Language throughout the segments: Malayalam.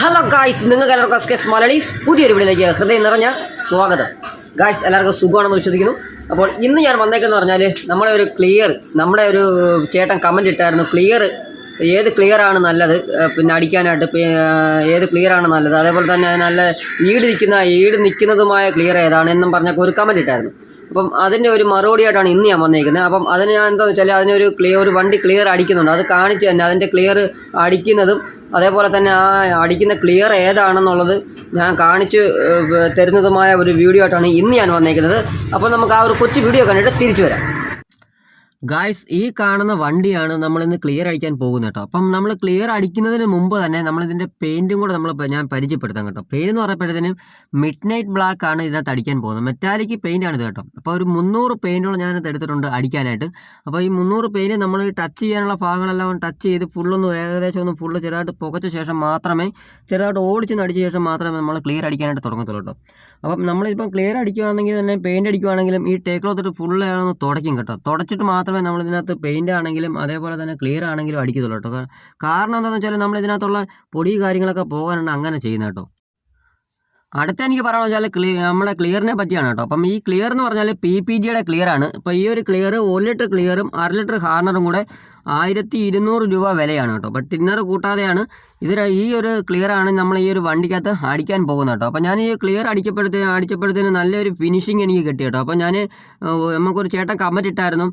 ഹലോ ഗായ്സ് നിങ്ങൾക്ക് എല്ലാവർക്കും എസ് കെസ് മലയാളീസ് പുതിയൊരു വീഡിയോയിലേക്ക് ഹൃദയം നിറഞ്ഞ സ്വാഗതം. ഗായ്സ് എല്ലാവർക്കും സുഖമാണെന്ന് വിശ്വസിക്കുന്നു. അപ്പോൾ ഇന്ന് ഞാൻ വന്നേക്കെന്ന് പറഞ്ഞാൽ നമ്മളെ ഒരു ക്ലിയർ നമ്മുടെ ഒരു ചേട്ടൻ കമന്റ് ഇട്ടായിരുന്നു. ക്ലിയർ ഏത് ക്ലിയർ ആണ് നല്ലത്? പിന്നെ അടിക്കാനായിട്ട് ഏത് ക്ലിയർ ആണ് നല്ലത്? അതേപോലെ തന്നെ നല്ല ഈട് നിൽക്കുന്ന ഈട് നിൽക്കുന്നതുമായ ക്ലിയർ ഏതാണ് എന്നും പറഞ്ഞൊക്കെ ഒരു കമന്റ് ഇട്ടായിരുന്നു. അപ്പം അതിന്റെ ഒരു മറുപടിയായിട്ടാണ് ഇന്ന് ഞാൻ വന്നേക്കുന്നത്. അപ്പം അതിന് ഞാൻ എന്താണെന്ന് വെച്ചാൽ അതിനൊരു ക്ലിയർ ഒരു വണ്ടി ക്ലിയർ അടിക്കുന്നുണ്ട്. അത് കാണിച്ച് തന്നെ അതിന്റെ ക്ലിയർ അടിക്കുന്നതും അതേപോലെ തന്നെ ആ അടിക്കുന്ന ക്ലിയർ ഏതാണെന്നുള്ളത് ഞാൻ കാണിച്ച് തരുന്നതുമായ ഒരു വീഡിയോ ആയിട്ടാണ് ഇന്ന് ഞാൻ വന്നേക്കുന്നത്. അപ്പോൾ നമുക്ക് ആ ഒരു കൊച്ചു വീഡിയോ കണ്ടിട്ട് തിരിച്ചു വരാം. ഗായ്സ് ഈ കാണുന്ന വണ്ടിയാണ് നമ്മൾ ഇന്ന് ക്ലിയർ അടിക്കാൻ പോകുന്നത് കേട്ടോ അപ്പം നമ്മൾ ക്ലിയർ അടിക്കുന്നതിന് മുമ്പ് തന്നെ നമ്മളിതിന്റെ പെയിന്റും കൂടെ നമ്മൾ ഞാൻ പരിചയപ്പെടുത്താം കേട്ടോ. പെയിന്റ് എന്ന് പറയുമ്പോഴത്തേനും മിഡ് നൈറ്റ് ബ്ലാക്ക് ആണ് ഇതിനകത്ത് അടിക്കാൻ പോകുന്നത്. മെറ്റാലിക്ക് പെയിന്റ് ആണ് ഇത് കേട്ടോ. അപ്പോൾ ഒരു മുന്നൂറ് പെയിന്റുകൾ ഞാനത് എടുത്തിട്ടുണ്ട് അടിക്കാനായിട്ട്. അപ്പോൾ ഈ മുന്നൂറ് പെയിന്റ് നമ്മൾ ടച്ച് ചെയ്യാനുള്ള ഭാഗങ്ങളെല്ലാം ടച്ച് ചെയ്ത് ഫുള്ളൊന്ന് ഏകദേശം ഒന്ന് ഫുള്ള് ചെറുതായിട്ട് പുകച്ച ശേഷം മാത്രമേ ചെറുതായിട്ട് ഓടിച്ച് നടിച്ച ശേഷം മാത്രമേ നമ്മൾ ക്ലിയർ അടിക്കാനായിട്ട് തുടങ്ങത്തുള്ളൂ കേട്ടോ അപ്പം നമ്മളിപ്പം ക്ലിയർ അടിക്കുകയാണെങ്കിൽ തന്നെ പെയിന്റ് അടിക്കുകയാണെങ്കിലും ഈ ടേക്ക് ക്ലോത്തിട്ട് ഫുള്ള് ഒന്ന് തുടയ്ക്കും കേട്ടോ. തുടച്ചിട്ട് മാത്രമേ നമ്മൾ ഇതിനകത്ത് പെയിന്റ് ആണെങ്കിലും അതേപോലെ തന്നെ ക്ലിയർ ആണെങ്കിലും അടിക്കത്തുള്ളൂ കേട്ടോ. കാരണം എന്താണെന്ന് വെച്ചാൽ നമ്മൾ ഇതിനകത്തുള്ള പൊടി കാര്യങ്ങളൊക്കെ പോകാനാണ് അങ്ങനെ ചെയ്യുന്നത് കേട്ടോ. അടുത്ത എനിക്ക് പറയാമെന്ന് വെച്ചാൽ ക്ലിയർ നമ്മുടെ ക്ലിയറിനെ പറ്റിയാണ് കേട്ടോ. അപ്പം ഈ ക്ലിയർ എന്ന് പറഞ്ഞാൽ പി പി ജിയുടെ ക്ലിയർ ആണ്. ഇപ്പോൾ ഈ ഒരു ക്ലിയർ ഒരു ലിറ്റർ ക്ലിയറും അര ലിറ്റർ ഹാർണറും കൂടെ ആയിരത്തി ഇരുന്നൂറ് രൂപ വിലയാണ് കേട്ടോ. അപ്പോൾ ടിന്നർ കൂട്ടാതെയാണ് ഇതിൽ ഈ ഒരു ക്ലിയർ ആണ് നമ്മൾ ഈ ഒരു വണ്ടിക്കകത്ത് അടിക്കാൻ പോകുന്നത് കേട്ടോ. അപ്പോൾ ഞാൻ ഈ ക്ലിയർ അടിക്കപ്പെടുത്തി അടിച്ചപ്പോഴത്തേന് നല്ലൊരു ഫിനിഷിങ് എനിക്ക് കിട്ടി കേട്ടോ. അപ്പോൾ ഞാൻ നമുക്കൊരു ചേട്ടൻ കമന്റ് ഇട്ടായിരുന്നു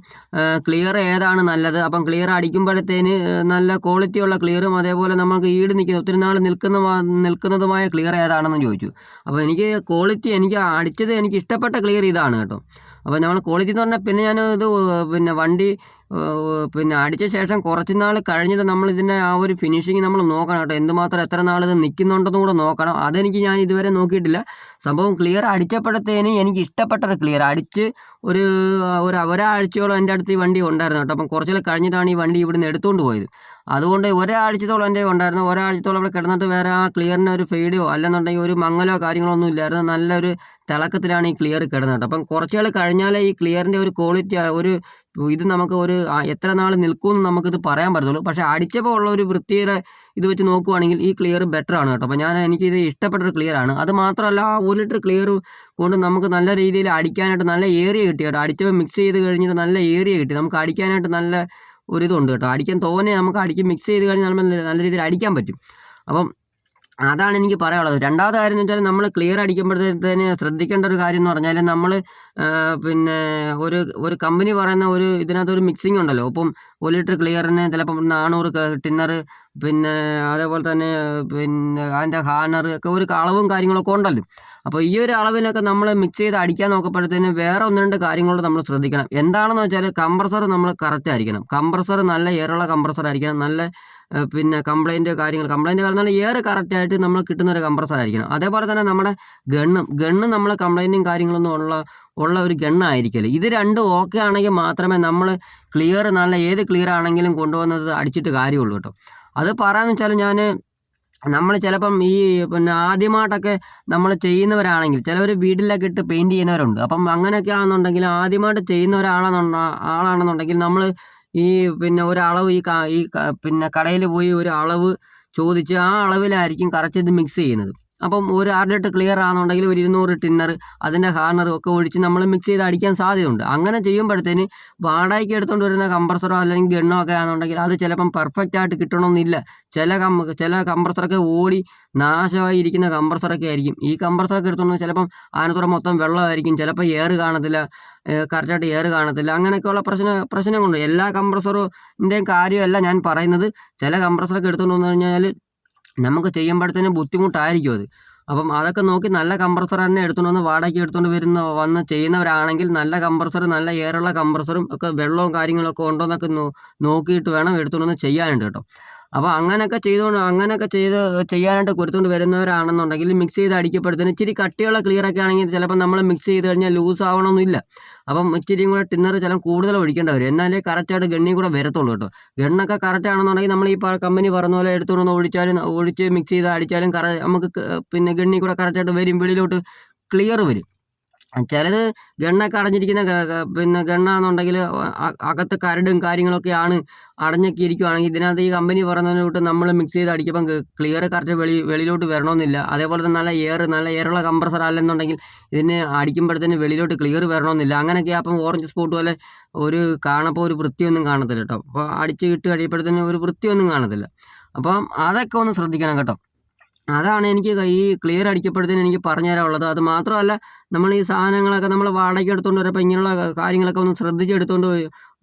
ക്ലിയർ ഏതാണ് നല്ലത്? അപ്പം ക്ലിയർ അടിക്കുമ്പോഴത്തേന് നല്ല ക്വാളിറ്റിയുള്ള ക്ലിയറും അതേപോലെ നമുക്ക് ഈട് നിൽക്കുന്ന ഒത്തിരി നാൾ നിൽക്കുന്ന നിൽക്കുന്നതുമായ ക്ലിയർ ഏതാണെന്ന് ചോദിച്ചു. അപ്പോൾ എനിക്ക് ക്വാളിറ്റി എനിക്ക് അടിച്ചത് എനിക്ക് ഇഷ്ടപ്പെട്ട ക്ലിയർ ഇതാണ് കേട്ടോ. അപ്പോൾ നമ്മൾ ക്വാളിറ്റി എന്ന് പറഞ്ഞാൽ പിന്നെ ഞാൻ ഇത് പിന്നെ വണ്ടി പിന്നെ അടിച്ച ശേഷം കുറച്ച് നാൾ കഴിഞ്ഞിട്ട് നമ്മൾ ഇതിന്റെ ആ ഒരു ഫിനിഷിങ് നമ്മൾ നോക്കണം കേട്ടോ. എന്തുമാത്രം എത്ര നാൾ ഇത് നിൽക്കുന്നുണ്ടെന്നും കൂടെ നോക്കണം. അതെനിക്ക് ഞാൻ ഇതുവരെ നോക്കിയിട്ടില്ല. സംഭവം ക്ലിയർ അടിച്ചപ്പോഴത്തേന് എനിക്ക് ഇഷ്ടപ്പെട്ടത് ക്ലിയർ അടിച്ച് ഒരു ഒരു ഒരാഴ്ചയോളം എന്റെ അടുത്ത് ഈ വണ്ടി ഉണ്ടായിരുന്നു കേട്ടോ. അപ്പം കുറച്ചിൽ കഴിഞ്ഞിട്ടാണ് ഈ വണ്ടി ഇവിടുന്ന് എടുത്തുകൊണ്ട് പോയത്. അതുകൊണ്ട് ഒരാഴ്ചത്തോളം എന്റെ ഉണ്ടായിരുന്നു ഒരാഴ്ചത്തോളം അവിടെ കിടന്നിട്ട് വേറെ ആ ക്ലിയറിന് ഒരു ഫെയ്ഡോ അല്ലെന്നുണ്ടെങ്കിൽ ഒരു മങ്ങലോ കാര്യങ്ങളോ ഒന്നും ഇല്ലായിരുന്നു. നല്ലൊരു തിളക്കത്തിലാണ് ഈ ക്ലിയർ കിടന്നത്. അപ്പം കുറച്ച് നാൾ കഴിഞ്ഞാലേ ഈ ക്ലിയറിന്റെ ഒരു ക്വാളിറ്റി ഒരു ഇത് നമുക്ക് ഒരു എത്ര നാൾ നിൽക്കുമെന്ന് നമുക്കിത് പറയാൻ പറ്റത്തുള്ളൂ. പക്ഷേ അടിച്ചപ്പോൾ ഉള്ള ഒരു വൃത്തിയുടെ ഇത് വെച്ച് നോക്കുവാണെങ്കിൽ ഈ ക്ലിയർ ബെറ്റർ ആണ് കേട്ടോ. അപ്പോൾ ഞാൻ എനിക്കിത് ഇഷ്ടപ്പെട്ട ഒരു ക്ലിയർ ആണ്. അത് മാത്രമല്ല ആ ഒരു ലിറ്റർ ക്ലിയർ കൊണ്ട് നമുക്ക് നല്ല രീതിയിൽ അടിക്കാനായിട്ട് നല്ല ഏരിയ കിട്ടി കേട്ടോ. അടിച്ചപ്പോൾ മിക്സ് ചെയ്ത് കഴിഞ്ഞിട്ട് നല്ല ഏരിയ കിട്ടി. നമുക്ക് അടിക്കാനായിട്ട് നല്ല ഒരു ഇതുണ്ട് കേട്ടോ. അടിക്കാൻ തോനെ നമുക്ക് അടിക്കും മിക്സ് ചെയ്ത് കഴിഞ്ഞാൽ നല്ല രീതിയിൽ അടിക്കാൻ പറ്റും. അപ്പം അതാണ് എനിക്ക് പറയാനുള്ളത്. രണ്ടാമത്തെ കാര്യം എന്ന് വെച്ചാൽ നമ്മൾ ക്ലിയർ അടിക്കുമ്പോഴത്തേന് ശ്രദ്ധിക്കേണ്ട ഒരു കാര്യം എന്ന് പറഞ്ഞാൽ നമ്മൾ പിന്നെ ഒരു ഒരു കമ്പനി പറയുന്ന ഒരു ഇതിനകത്ത് ഒരു മിക്സിംഗ് ഉണ്ടല്ലോ. ഇപ്പം ഒരു ലിറ്റർ ക്ലിയറിന് ചിലപ്പം നാനൂറ് ടിന്നർ പിന്നെ അതേപോലെ തന്നെ പിന്നെ അതിന്റെ ഹാനർ ഒക്കെ ഒരു അളവും കാര്യങ്ങളൊക്കെ ഉണ്ടല്ലോ. അപ്പോൾ ഈ ഒരു അളവിനൊക്കെ നമ്മൾ മിക്സ് ചെയ്ത് അടിക്കാൻ നോക്കുമ്പോഴത്തേന് വേറെ ഒന്ന് രണ്ട് കാര്യങ്ങളോട് നമ്മൾ ശ്രദ്ധിക്കണം. എന്താണെന്ന് വെച്ചാൽ കംപ്രസർ നമ്മൾ കറക്റ്റ് ആയിരിക്കണം. കംപ്രസർ നല്ല എയറുള്ള കംപ്രസർ ആയിരിക്കണം. നല്ല പിന്നെ കംപ്ലൈന്റ് കാര്യങ്ങൾ. കംപ്ലൈന്റ് കാരണം എയർ കറക്റ്റായിട്ട് നമ്മൾ കിട്ടുന്ന ഒരു കംപ്രസർ ആയിരിക്കണം. അതേപോലെ തന്നെ നമ്മുടെ ഗണ്ണും ഗണ്ണ് നമ്മൾ കംപ്ലൈന്റും കാര്യങ്ങളൊന്നും ഉള്ള ഉള്ള ഒരു ഗണ്ണായിരിക്കില്ല ഇത് രണ്ടും ഓക്കെ ആണെങ്കിൽ മാത്രമേ നമ്മൾ ക്ലിയർ നല്ല ഏത് ക്ലിയർ ആണെങ്കിലും കൊണ്ടുവന്നത് അടിച്ചിട്ട് കാര്യമുള്ളൂ കേട്ടോ. അത് പറയാന്ന് വെച്ചാൽ ഞാൻ നമ്മൾ ചിലപ്പം ഈ പിന്നെ ആദ്യമായിട്ടൊക്കെ നമ്മൾ ചെയ്യുന്നവരാണെങ്കിൽ ചിലവർ വീട്ടിലൊക്കെ ഇട്ട് പെയിന്റ് ചെയ്യുന്നവരുണ്ട്. അപ്പം അങ്ങനെയൊക്കെ ആണെന്നുണ്ടെങ്കിൽ ആദ്യമായിട്ട് ചെയ്യുന്ന ഒരാളാണെന്നുണ്ടെങ്കിൽ നമ്മൾ ഈ പിന്നെ ഒരളവ് ഈ ഈ പിന്നെ കടയിൽ പോയി ഒരു അളവ് ചോദിച്ച് ആ അളവിലായിരിക്കും കറക്റ്റ് ഇത് മിക്സ് ചെയ്യുന്നത്. അപ്പം ഒരു അര ലിറ്റർ ക്ലിയർ ആണെന്നുണ്ടെങ്കിൽ ഒരു ഇരുന്നൂറ് ടിന്നർ അതിന്റെ ഹാർണറും ഒക്കെ ഒഴിച്ച് നമ്മൾ മിക്സ് ചെയ്ത് അടിക്കാൻ സാധ്യതയുണ്ട്. അങ്ങനെ ചെയ്യുമ്പോഴത്തേന് വാടകയ്ക്ക് എടുത്തുകൊണ്ട് വരുന്ന കമ്പ്രസറോ അല്ലെങ്കിൽ ഗണ്ണോ ഒക്കെ ആണെന്നുണ്ടെങ്കിൽ അത് ചിലപ്പം പെർഫെക്റ്റ് ആയിട്ട് കിട്ടണമെന്നില്ല ചില കം ചില കമ്പ്രസറൊക്കെ ഓടി നാശമായി ഇരിക്കുന്ന കമ്പ്രസറൊക്കെ ആയിരിക്കും. ഈ കമ്പ്രസറൊക്കെ എടുത്തുകൊണ്ട് ചിലപ്പം അതിനത്തോടെ മൊത്തം വെള്ളമായിരിക്കും. ചിലപ്പോൾ എയർ കാണത്തില്ല കറക്റ്റായിട്ട് എയർ കാണത്തില്ല. അങ്ങനെയൊക്കെയുള്ള പ്രശ്ന പ്രശ്നങ്ങളുണ്ട്. എല്ലാ കമ്പ്രസറിന്റെയും കാര്യമല്ല ഞാൻ പറയുന്നത്. ചില കമ്പ്രസറൊക്കെ എടുത്തുകൊണ്ട് വന്നു കഴിഞ്ഞാൽ നമുക്ക് ചെയ്യുമ്പോഴത്തേനും ബുദ്ധിമുട്ടായിരിക്കും അത്. അപ്പം അതൊക്കെ നോക്കി നല്ല കംപ്രസർ തന്നെ എടുത്തുകൊണ്ട് വന്ന് വാടകയ്ക്ക് എടുത്തുകൊണ്ട് വരുന്ന വന്ന് ചെയ്യുന്നവരാണെങ്കിൽ നല്ല കംപ്രസർ നല്ല എയറുള്ള കംപ്രസറും ഒക്കെ വെള്ളവും കാര്യങ്ങളൊക്കെ ഉണ്ടോ എന്നൊക്കെ നോക്കിയിട്ട് വേണം എടുത്തുകൊണ്ട് വന്ന് ചെയ്യാനുണ്ട് കേട്ടോ. അപ്പോൾ അങ്ങനെയൊക്കെ ചെയ്തുകൊണ്ട് അങ്ങനെയൊക്കെ ചെയ്ത് ചെയ്യാനായിട്ട് കൊടുത്തുകൊണ്ട് വരുന്നവരാണെന്നുണ്ടെങ്കിൽ മിക്സ് ചെയ്ത് അടിക്കപ്പെടുത്തുന്ന ഇച്ചിരി കട്ടിയുള്ള ക്ലിയർ ഒക്കെ ആണെങ്കിൽ ചിലപ്പോൾ നമ്മൾ മിക്സ് ചെയ്ത് കഴിഞ്ഞാൽ ലൂസ് ആവണമെന്നില്ല അപ്പം ഇച്ചിരിയും കൂടെ ടിന്നർ ചില കൂടുതൽ ഒഴിക്കേണ്ടി വരും. എന്നാലേ കറക്റ്റായിട്ട് ഗണ്ണി കൂടെ വരത്തുള്ളൂ കേട്ടോ. ഗണ്ണൊക്കെ കറക്റ്റ് ആണെന്നുണ്ടെങ്കിൽ നമ്മൾ ഈ കമ്പനി പറഞ്ഞ പോലെ എടുത്തുകൊണ്ട് ഒഴിച്ചാലും ഒഴിച്ച് മിക്സ് ചെയ്ത് അടിച്ചാലും കറ നമുക്ക് പിന്നെ ഗണ്ണി കൂടെ കറക്റ്റായിട്ട് വരും. വെളിയിലോട്ട് ക്ലിയർ വരും. ചിലത് ഗണ്ണൊക്കെ അടഞ്ഞിരിക്കുന്ന പിന്നെ ഗണ്ണാന്നുണ്ടെങ്കിൽ അകത്ത് കരടും കാര്യങ്ങളൊക്കെയാണ് അടഞ്ഞൊക്കെ ഇരിക്കുവാണെങ്കിൽ ഇതിനകത്ത് ഈ കമ്പനി പറയുന്നതിന് നമ്മൾ മിക്സ് ചെയ്ത് അടിക്കുമ്പം ക്ലിയർ കറക്റ്റ് വെളി വെളിയിലോട്ട് വരണമെന്നില്ല. അതേപോലെ തന്നെ നല്ല എയർ നല്ല എയറുള്ള കംപ്രസർ അല്ലെന്നുണ്ടെങ്കിൽ ഇതിന് അടിക്കുമ്പോഴത്തേന് വെളിയിലോട്ട് ക്ലിയർ വരണമെന്നില്ല. അങ്ങനെയൊക്കെ അപ്പം ഓറഞ്ച് സ്പോട്ട് പോലെ ഒരു കാണപ്പോൾ ഒരു വൃത്തിയൊന്നും കാണത്തില്ല കേട്ടോ. അപ്പോൾ അടിച്ച് ഇട്ട് കഴിയുമ്പോഴത്തേന് ഒരു വൃത്തിയൊന്നും കാണത്തില്ല. അപ്പം അതൊക്കെ ഒന്ന് ശ്രദ്ധിക്കണം കേട്ടോ. അതാണ് എനിക്ക് ഈ ക്ലിയർ അടിക്കപ്പെടുന്നതിന് എനിക്ക് പറഞ്ഞു തരാനുള്ളത് അത് മാത്രമല്ല നമ്മൾ ഈ സാധനങ്ങളൊക്കെ നമ്മൾ വാടകയ്ക്ക് എടുത്തുകൊണ്ട് വരുമ്പോൾ ഇങ്ങനെയുള്ള കാര്യങ്ങളൊക്കെ ഒന്ന് ശ്രദ്ധിച്ചെടുത്തുകൊണ്ട്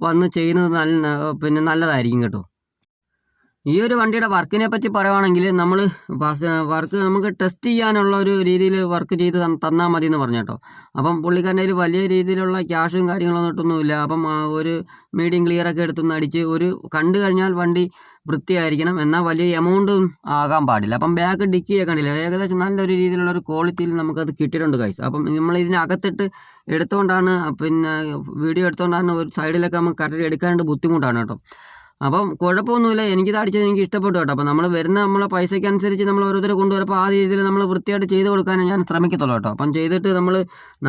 വന്ന് ചെയ്യുന്നത് നല്ല പിന്നെ നല്ലതായിരിക്കും കേട്ടോ. ഈ ഒരു വണ്ടിയുടെ വർക്കിനെ പറ്റി പറയുവാണെങ്കിൽ നമ്മൾ വർക്ക് നമുക്ക് ടെസ്റ്റ് ചെയ്യാനുള്ള ഒരു രീതിയിൽ വർക്ക് ചെയ്ത് തന്നാൽ മതി എന്ന് പറഞ്ഞു കേട്ടോ അപ്പം പുള്ളിക്കാരന്റെ കയ്യിൽ വലിയ രീതിയിലുള്ള ക്യാഷും കാര്യങ്ങളൊന്നും അപ്പം ഒരു മീഡിയം ക്ലിയറൊക്കെ എടുത്തൊന്ന് അടിച്ച് ഒരു കണ്ടു കഴിഞ്ഞാൽ വണ്ടി വൃത്തിയായിരിക്കണം. എന്നാൽ വലിയ എമൗണ്ടും ആകാൻ പാടില്ല. അപ്പം ബാക്ക് ഡിക്കി കണ്ടില്ല ഏകദേശം നല്ലൊരു രീതിയിലുള്ള ഒരു ക്വാളിറ്റിയിൽ നമുക്കത് കിട്ടിയിട്ടുണ്ട് കൈസ് അപ്പം നമ്മൾ ഇതിനകത്തിട്ട് എടുത്തുകൊണ്ടാണ് പിന്നെ വീഡിയോ എടുത്തുകൊണ്ടാണ് ഒരു സൈഡിലൊക്കെ നമുക്ക് കറക്റ്റ് എടുക്കാനായിട്ട് ബുദ്ധിമുട്ടാണ് കേട്ടോ. അപ്പം കുഴപ്പമൊന്നുമില്ല. എനിക്കിത് അടിച്ചത് എനിക്ക് ഇഷ്ടപ്പെട്ടു കേട്ടോ. അപ്പം നമ്മൾ വരുന്ന നമ്മളെ പൈസയ്ക്ക് അനുസരിച്ച് നമ്മൾ ഓരോരുത്തരെ കൊണ്ടുവരപ്പോൾ ആ രീതിയിൽ നമ്മൾ വൃത്തിയായിട്ട് ചെയ്ത് കൊടുക്കാനേ ഞാൻ ശ്രമിക്കത്തുള്ളൂ കേട്ടോ. അപ്പം ചെയ്തിട്ട് നമ്മൾ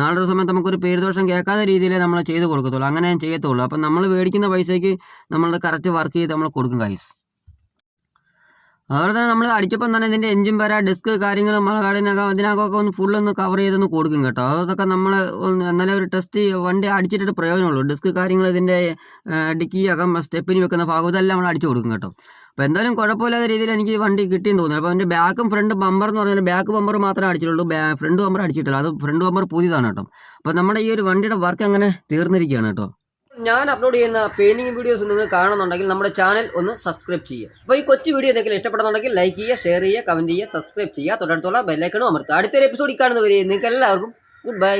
നാളൊരു സമയത്ത് നമുക്കൊരു പേരുദോഷം കേൾക്കാത്ത രീതിയിലേ നമ്മൾ ചെയ്ത് കൊടുക്കത്തുള്ളൂ. അങ്ങനെ ഞാൻ ചെയ്യത്തുള്ളൂ. അപ്പം നമ്മൾ മേടിക്കുന്ന പൈസയ്ക്ക് നമ്മൾ കറക്റ്റ് വർക്ക് ചെയ്ത് നമ്മൾ കൊടുക്കും കൈസ് അതുപോലെ തന്നെ നമ്മൾ അടിച്ചപ്പം തന്നെ ഇതിന്റെ എഞ്ചിൻ വര ഡിസ്ക് കാര്യങ്ങൾ മലകാടിനകം അതിനകമൊക്കെ ഒന്ന് ഫുൾ ഒന്ന് കവർ ചെയ്തൊന്ന് കൊടുക്കും കേട്ടോ. അതൊക്കെ നമ്മൾ എന്നാലും ഒരു ടെസ്റ്റ് വണ്ടി അടിച്ചിട്ടിട്ട് പ്രയോജനമുള്ളൂ. ഡിസ്ക് കാര്യങ്ങൾ ഇതിന്റെ ഡിക്കിയൊക്കെ സ്റ്റെപ്പിന് വെക്കുന്ന ഭാഗം ഇതെല്ലാം നമ്മൾ അടിച്ചു കൊടുക്കും കേട്ടോ. അപ്പോൾ എന്തായാലും കുഴപ്പമില്ലാത്ത രീതിയിൽ എനിക്ക് വണ്ടി കിട്ടിയെന്ന് തോന്നുന്നു. അപ്പോൾ അതിന്റെ ബാക്കും ഫ്രണ്ട് ബമ്പർ എന്ന് പറഞ്ഞാൽ ബാക്ക് ബമ്പർ മാത്രമേ അടിച്ചിട്ടുള്ളൂ. ഫ്രണ്ട് ബമ്പർ അടിച്ചിട്ടില്ല. അത് ഫ്രണ്ട് ബമ്പർ പുതിയതാണ് കേട്ടോ. അപ്പോൾ നമ്മുടെ ഈ ഒരു വണ്ടിയുടെ വർക്ക് അങ്ങനെ തീർന്നിരിക്കുകയാണ് കേട്ടോ? ഞാൻ അപ്ലോഡ് ചെയ്യുന്ന പെയിന്റിംഗ് വീഡിയോസ് നിങ്ങൾ കാണുന്നുണ്ടെങ്കിൽ നമ്മുടെ ചാനൽ ഒന്ന് സബ്സ്ക്രൈബ് ചെയ്യുക. അപ്പോൾ ഈ കൊച്ചു വീഡിയോ എന്തെങ്കിലും ഇഷ്ടപ്പെടുന്നുണ്ടെങ്കിൽ ലൈക്ക് ചെയ്യുക ഷെയർ ചെയ്യുക കമന്റ് ചെയ്യുക സബ്സ്ക്രൈബ് ചെയ്യുക. തൊട്ടടുത്തുള്ള ബെല്ലൈക്കണും അമർത്തുക. അടുത്തൊരു എപ്പിസോഡിൽ കാണുന്നവരെ നിങ്ങൾക്ക് എല്ലാവർക്കും ഗുഡ് ബൈ